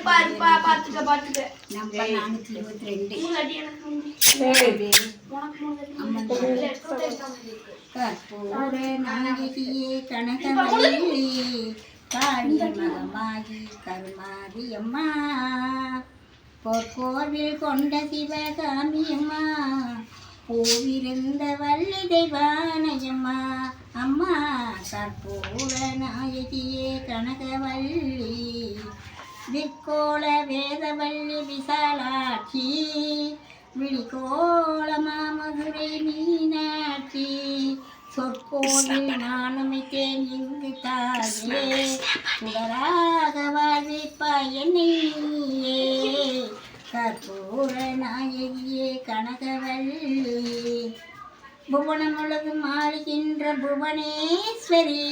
இருப்பா இருப்பா பாத்துக்க பாத்துக்க. நம்பர் நானூற்றி இருபத்தி ரெண்டு. மூணு? அடி எனக்கு. கற்பூர நாயகியே கனகவல்லி காளி மகமாகி கருமாரி அம்மா. பொற்கோவில் கொண்ட சிவகாமி அம்மா. பூவிருந்த வள்ளி தெய்வானையம்மா. அம்மா கற்பூர நாயகியே கனகவல்லி விற்கோள வேதவள்ளி விசாலாட்சி விழிகோள மாமதுரை மீனாட்சி. சொற்கோவில் நானுமித்தேன் இங்கு தாயே சுடராக வாழ்விப்பாய் என்னையே கற்பூர நாயகியே கனகவல்லி. புவனம் முழுதும் ஆளுகின்ற புவனேஸ்வரி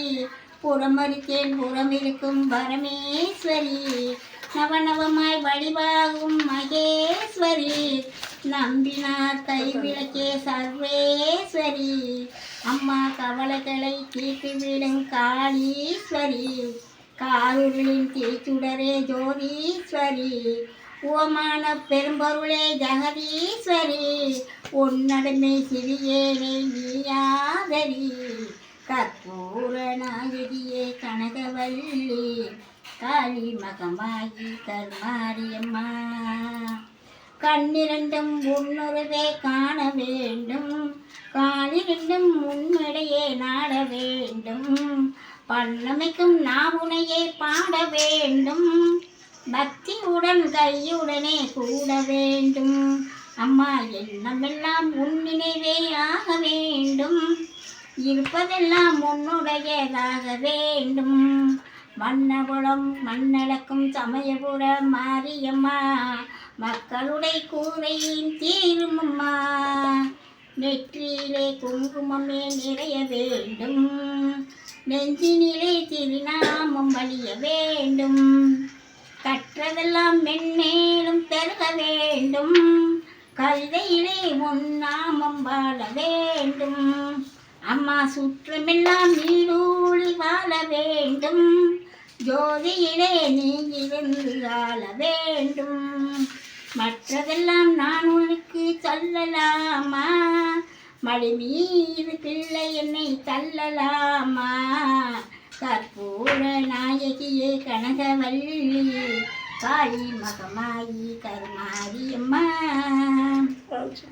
புறமறித்தேன் புறமிருக்கும் பரமேஸ்வரி. நவநவமாய் வழிவாகும் மகேஸ்வரி. நம்பினார் கைவிளக்கே சர்வேஸ்வரி. அம்மா கவலைகளை தீர்த்துவிடும் காளீஸ்வரி. காவிரியின் தீச்சுடரே ஜோதீஸ்வரி. உவமான பெரும்பொருளே ஜெகதீஸ்வரி. உன்னடமே சிறியேனே நீயாதரி. கற்போ கனகவல்லி காளி மகமாகி கருமாரியம்மா கண்ணிரண்டும் உன்னுறவே காண வேண்டும். காலிரண்டும் உன்னிடையே நாட வேண்டும். பல்லமைக்கும் நாவுனையே பாட வேண்டும். பக்தியுடன் கையுடனே கூட வேண்டும். அம்மா எண்ணமெல்லாம் உன் நினைவே ஆக வேண்டும். இருப்பதெல்லாம் உன்னுடையதாக வேண்டும். மன்னபுரம் மண்ணளக்கும் சமயபுர மாரியம்மா மக்களுடைய கூரையின் தீருமம்மா. நெற்றியிலே குங்குமமே நிறைய வேண்டும். நெஞ்சினிலே திருநாமம் வழிய வேண்டும். கற்றதெல்லாம் மென்மேலும் பெருக வேண்டும். கவிதையிலே உன்னாமம் வாழ வேண்டும். சுற்றமெல்லாம் நீடூழி வாழ வேண்டும். ஜோதியிலே நீ இருந்து வாழ வேண்டும். மற்றதெல்லாம் நான் உனக்கு சொல்லலாமா? மழை மீது பிள்ளை என்னை தள்ளலாமா? கற்பூர நாயகியே கனகவல்லி காளி மகமாயி கருமாரியம்மா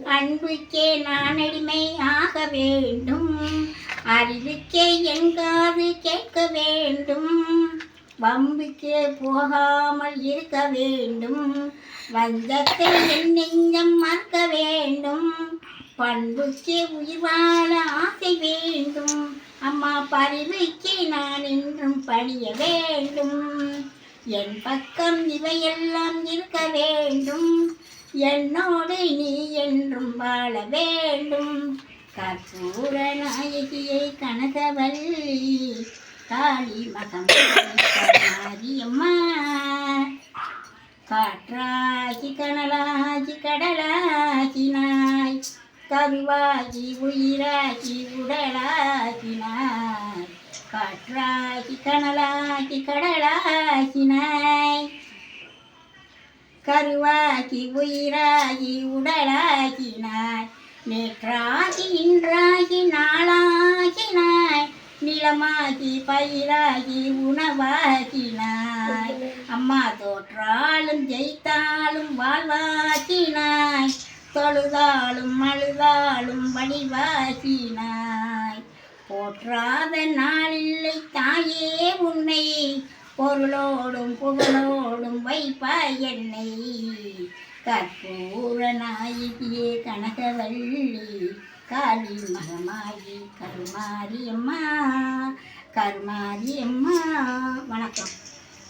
அன்புக்கே நான் அடிமையாக வேண்டும். அறிவுக்கே என் காது கேட்க வேண்டும். வம்புக்கே போகாமல் இருக்க வேண்டும். வந்தத்தை என் நெஞ்சம் மறக்க வேண்டும். பண்புக்கே உயிர் வாழ ஆசை வேண்டும். அம்மா பரிவுக்கு நான் என்றும் பணிய வேண்டும். என் பக்கம் இவையெல்லாம் இருக்க வேண்டும். என்னோடு நீ என்றும் வாழ வேண்டும். கற்பூர நாயகியை கனகவல்லி காளி மகம் மாரியம்மா காற்றாகி கனலாகி கடலாகினாய் கருவாகி உயிராகி உடலாகினாய் காற்றாகி கனலாகி கடலாகினாய் கருவாகி உயிராகி உடலாகினாய். நேற்றாகி இன்றாகி நாளாகினாய். நிலமாகி பயிராகி உணவாகினாய். அம்மா தோற்றாலும் ஜெயித்தாலும் வாழ்வாக்கினாய். தொழுதாலும் அழுதாலும் வடிவாக்கினாய். போற்றாத நாளில்லை தாயே உன்னை. பொருளோடும் புகழோடும் வைப்பாய் என்னை கற்பூர நாயகியே கனகவல்லி காளி மகமாயி கருமாரி அம்மா கருமாரி அம்மா வணக்கம்.